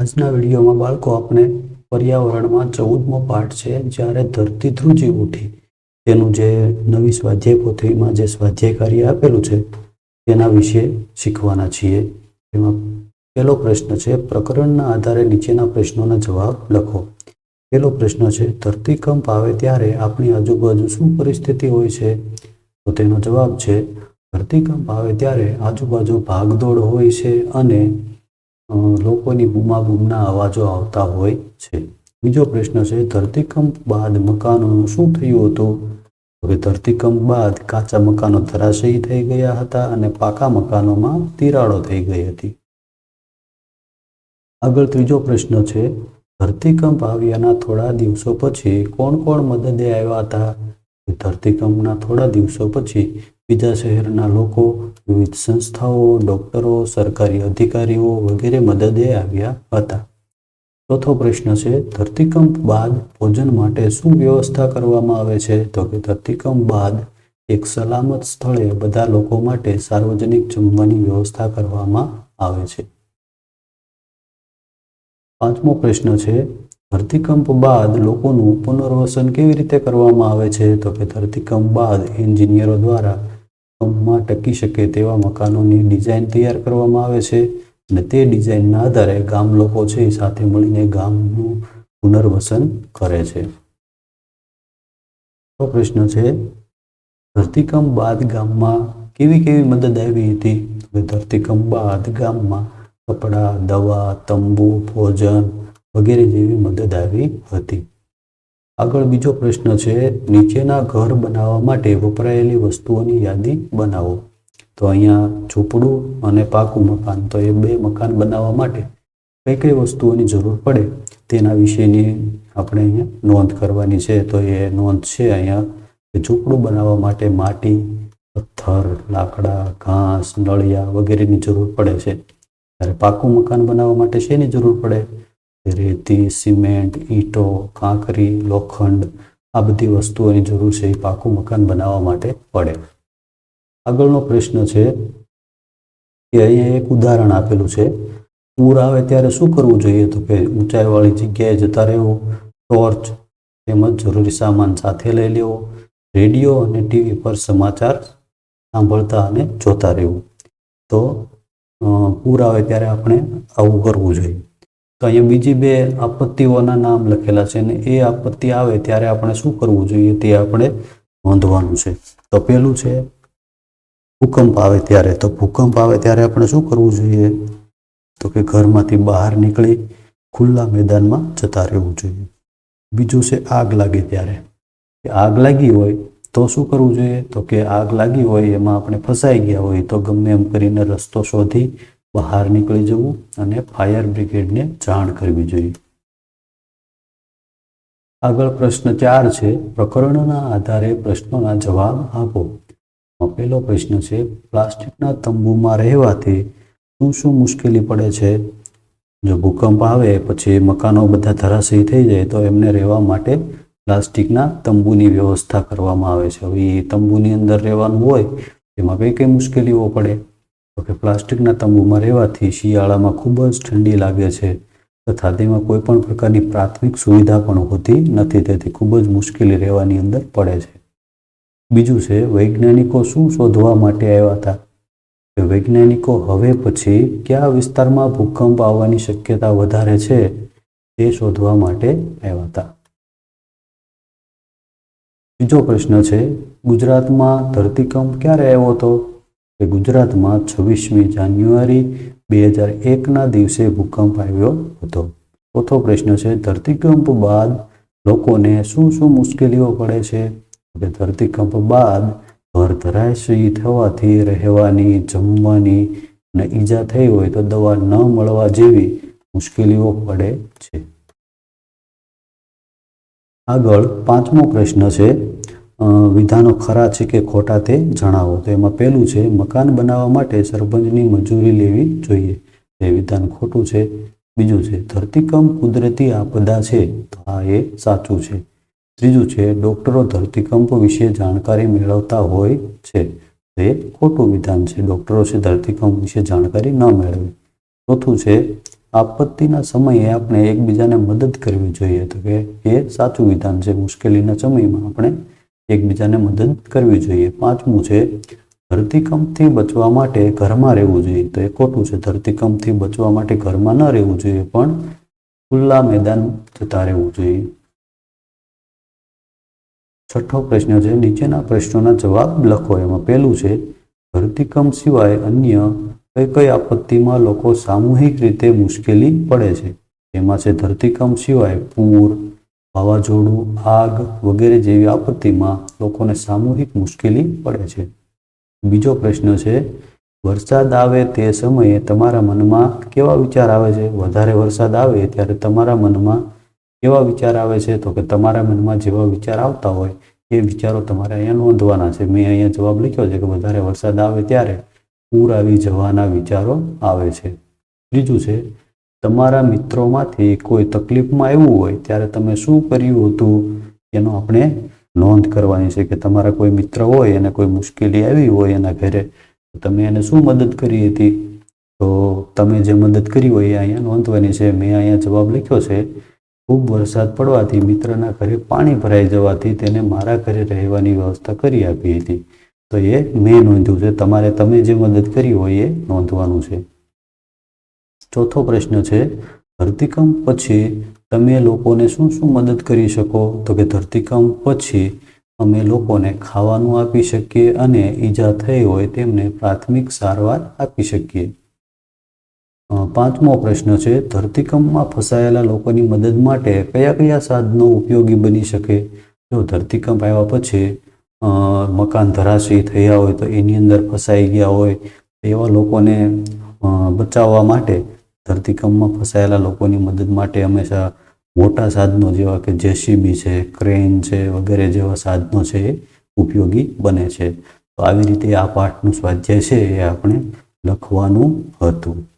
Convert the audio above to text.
આજના વિડીયોમાં બાળકો આપણે પર્યાવરણમાં ચૌદમો પાઠ છે, જ્યારે ધરતી ધ્રુજી ઉઠી. તેનું જે નવી સ્વાધ્યાય પોથીમાં જે સ્વાધ્યાય કાર્ય આપેલું છે, તેના વિશે શીખવાના છીએ. એમાં પહેલો પ્રશ્ન છે, પ્રકરણના આધારે નીચેના પ્રશ્નોના જવાબ લખો. પહેલો પ્રશ્ન છે, ધરતીકંપ આવે ત્યારે આપણી આજુબાજુ શું પરિસ્થિતિ હોય છે? તો તેનો જવાબ છે, ધરતીકંપ આવે ત્યારે આજુબાજુ ભાગદોડ હોય છે અને લોકોની બૂમાબૂમના અવાજો આવતા હોય છે. બીજો પ્રશ્ન છે, ધરતીકંપ બાદ મકાનોનું શું થયું હતું? હવે ધરતીકંપ બાદ કાચા મકાનો ધરાશયી થઈ ગયા હતા અને પાકા મકાનોમાં તિરાડો થઈ ગઈ હતી. આગળ ત્રીજો પ્રશ્ન છે, ધરતીકંપ આવ્યાના થોડા દિવસો પછી કોણ કોણ મદદે આવ્યા હતા? ધરતીકંપના થોડા દિવસો પછી બીજા શહેરના લોકો વિવિધ સંસ્થાઓ, ડોક્ટરો, સરકારી અધિકારીઓ વગેરે મદદે આવ્યા હતા. ચોથો પ્રશ્ન છે, ધરતીકંપ બાદ ભોજન માટે શું વ્યવસ્થા કરવામાં આવે છે? તો કે ધરતીકંપ બાદ એક સલામત સ્થળે બધા લોકો માટે સાર્વજનિક જમવાની વ્યવસ્થા કરવામાં આવે છે. પાંચમો પ્રશ્ન છે, ધરતીકંપ બાદ લોકોનું પુનર્વસન કેવી રીતે કરવામાં આવે છે? તો કે ધરતીકંપ બાદ એન્જિનિયરો દ્વારા કંપમાં ટકી શકે તેવા મકાનોની ડિઝાઇન તૈયાર કરવામાં આવે છે અને તે ડિઝાઇનના આધારે ગામ લોકો છે સાથે મળીને ગામનું પુનર્વસન કરે છે. પ્રશ્ન છે, ધરતીકંપ બાદ ગામમાં કેવી કેવી મદદ આવી હતી? તો ધરતીકંપ બાદ ગામમાં કપડાં, દવા, તંબુ, ભોજન વગેરે જેવી મદદ આવી હતી. આગળ બીજો પ્રશ્ન છે, નીચેના ઘર બનાવવા માટે વપરાયેલી વસ્તુઓની યાદી બનાવો. તો અહીંયા ઝૂંપડું અને પાકું મકાન, તો એ બે મકાન બનાવવા માટે કઈ કઈ વસ્તુઓની જરૂર પડે તેના વિશેની આપણે અહીંયા નોંધ કરવાની છે. તો એ નોંધ છે અહીંયા ઝૂંપડું બનાવવા માટે માટી, પથ્થર, લાકડા, ઘાસ, નળિયા વગેરેની જરૂર પડે છે. ત્યારે પાકું મકાન બનાવવા માટે શેની જરૂર પડે? રેતી સિમેન્ટ, ઈંટો, કાંકરી, લોખંડ આ બધી વસ્તુઓની જરૂર છે એ પાકું મકાન બનાવવા માટે પડે. આગળનો પ્રશ્ન છે કે અહીંયા એક ઉદાહરણ આપેલું છે. પૂર આવે ત્યારે શું કરવું જોઈએ? તો કે ઊંચાઈવાળી જગ્યાએ જતા રહેવું, ટોર્ચ તેમજ જરૂરી સામાન સાથે લઈ લેવો, રેડિયો અને ટીવી પર સમાચાર સાંભળતા અને જોતા રહેવું. તો પૂર આવે ત્યારે આપણે આવું કરવું જોઈએ. તો અહીંયા બીજી બે આપત્તિઓના નામ લખેલા છે અને એ આપત્તિ આવે ત્યારે આપણે શું કરવું જોઈએ તે આપણે નોંધવાનું છે. તો પેલું છે, ભૂકંપ આવે ત્યારે. તો ભૂકંપ આવે ત્યારે આપણે શું કરવું જોઈએ? તો કે ઘરમાંથી બહાર નીકળી ખુલ્લા મેદાનમાં જતા રહેવું જોઈએ. બીજું છે, આગ લાગે ત્યારે. કે આગ લાગી હોય તો શું કરવું જોઈએ? તો કે આગ લાગી હોય એમાં આપણે ફસાઈ ગયા હોય તો ગમે એમ કરીને રસ્તો શોધી બહાર નીકળી જવું અને ફાયર બ્રિગેડને જાણ કરવી જોઈએ. આગળ પ્રશ્ન ચાર છે, પ્રકરણના આધારે પ્રશ્નોના જવાબ આપો. પહેલો પ્રશ્ન છે, પ્લાસ્ટિકના તંબુમાં રહેવાથી શું શું મુશ્કેલી પડે છે? જો ભૂકંપ આવે, પછી મકાનો બધા ધરાશયી થઈ જાય, તો એમને રહેવા માટે પ્લાસ્ટિકના તંબુની વ્યવસ્થા કરવામાં આવે છે. હવે એ તંબુની અંદર રહેવાનું હોય, એમાં કઈ કઈ મુશ્કેલીઓ પડે? કે પ્લાસ્ટિકના તંબુમાં રહેવાથી શિયાળામાં ખૂબ જ ઠંડી લાગે છે તથા તેમાં કોઈ પણ પ્રકારની પ્રાથમિક સુવિધા પણ હોતી નથી, તેથી ખૂબ જ મુશ્કેલી રહેવાની અંદર પડે છે. બીજું છે, વૈજ્ઞાનિકો શું શોધવા માટે આવ્યા હતા? વૈજ્ઞાનિકો હવે પછી કયા વિસ્તારમાં ભૂકંપ આવવાની શક્યતા વધારે છે તે શોધવા માટે આવ્યા હતા. બીજો પ્રશ્ન છે, ગુજરાતમાં ધરતીકંપ ક્યારે આવ્યો હતો? કે ગુજરાતમાં છવ્વીસમી જાન્યુઆરી બે હજાર એકના દિવસે ભૂકંપ આવ્યો હતો. ચોથો પ્રશ્ન છે, ધરતીકંપ બાદ લોકોને શું શું મુશ્કેલીઓ પડે છે? કે ધરતીકંપ બાદ ઘર ધરાશયી થવાથી રહેવાની, જમવાની અને ઈજા થઈ હોય તો દવા ન મળવા જેવી મુશ્કેલીઓ પડે છે. આગળ પાંચમો પ્રશ્ન છે વિધાનો ખરા છે કે ખોટા તે જણાવો. તો એમાં પહેલું છે, મકાન બનાવવા માટે સરપંચની મજૂરી લેવી જોઈએ. એ વિધાન ખોટું છે. બીજું છે, ધરતીકંપ કુદરતી આપદા છે. તો આ એ સાચું છે. ત્રીજું છે, ડોક્ટરો ધરતીકંપ વિશે જાણકારી મેળવતા હોય છે. એ ખોટું વિધાન છે. ડોક્ટરો છે ધરતીકંપ વિશે જાણકારી ન મેળવે. ચોથું છે, આપત્તિના સમયે આપણે એકબીજાને મદદ કરવી જોઈએ. તો કે એ સાચું વિધાન છે. મુશ્કેલીના સમયમાં આપણે એકબીજાને મદદ કરવી જોઈએ. પાંચમું છે, ધરતીકંપથી બચવા માટે ઘરમાં રહેવું જોઈએ. તો એ ખોટું છે, ધરતીકંપથી બચવા માટે ઘરમાં ન રહેવું જોઈએ, પણ ખુલ્લા મેદાન જતા રહેવું જોઈએ. છઠ્ઠો પ્રશ્ન છે, નીચેના પ્રશ્નોના જવાબ લખો. એમાં પહેલું છે, ધરતીકંપ સિવાય અન્ય કઈ કઈ આપત્તિમાં લોકો સામૂહિક રીતે મુશ્કેલી પડે છે? એમાં છે, ધરતીકંપ સિવાય પૂર વાવાઝોડું, આગ વગેરે જેવી આપત્તિમાં લોકોને સામૂહિક મુશ્કેલી પડે છે. બીજો પ્રશ્ન છે, વરસાદ આવે તે સમયે તમારા મનમાં કેવા વિચાર આવે છે? વધારે વરસાદ આવે ત્યારે તમારા મનમાં કેવા વિચાર આવે છે? તો કે તમારા મનમાં જેવા વિચાર આવતા હોય એ વિચારો તમારે અહીંયા નોંધવાના છે. મેં અહીંયા જવાબ લખ્યો છે કે વધારે વરસાદ આવે ત્યારે પૂર આવી જવાના વિચારો આવે છે. ત્રીજું છે તમારા મિત્રોમાંથી કોઈ તકલીફમાં આવ્યું હોય, ત્યારે તમે શું કર્યું હતું? એનો આપણે નોંધ કરવાની છે કે તમારા કોઈ મિત્ર હોય, એને કોઈ મુશ્કેલી આવી હોય એના ઘરે તમે એને શું મદદ કરી હતી? તો તમે જે મદદ કરી હોય એ અહીંયા નોંધવાની છે. મેં અહીંયા જવાબ લખ્યો છે, ખૂબ વરસાદ પડવાથી મિત્રના ઘરે પાણી ભરાઈ જવાથી તેને મારા ઘરે રહેવાની વ્યવસ્થા કરી આપી હતી. તો એ મેં નોંધ્યું છે. તમારે તમે જે મદદ કરી હોય એ નોંધવાનું છે. ચોથો પ્રશ્ન છે, ધરતીકંપ પછી તમે લોકોને શું શું મદદ કરી શકો? તો કે ધરતીકંપ પછી અમે લોકોને ખાવાનું આપી શકીએ અને ઈજા થઈ હોય તેમને પ્રાથમિક સારવાર આપી શકીએ. પાંચમો પ્રશ્ન છે, ધરતીકંપમાં ફસાયેલા લોકોની મદદ માટે કયા કયા સાધનો ઉપયોગી બની શકે? જો ધરતીકંપ આવ્યા પછી મકાન ધરાશયી થયા હોય તો એની અંદર ફસાઈ ગયા હોય, એવા લોકોને બચાવવા માટે ધરતીકંપમાં ફસાયેલા લોકોની મદદ માટે હંમેશા મોટા સાધનો જેવા કે જેસીબી છે, ક્રેન છે વગેરે જેવા સાધનો છે એ ઉપયોગી બને છે. તો આવી રીતે આ પાઠનું સ્વાધ્યાય છે એ આપણે લખવાનું હતું.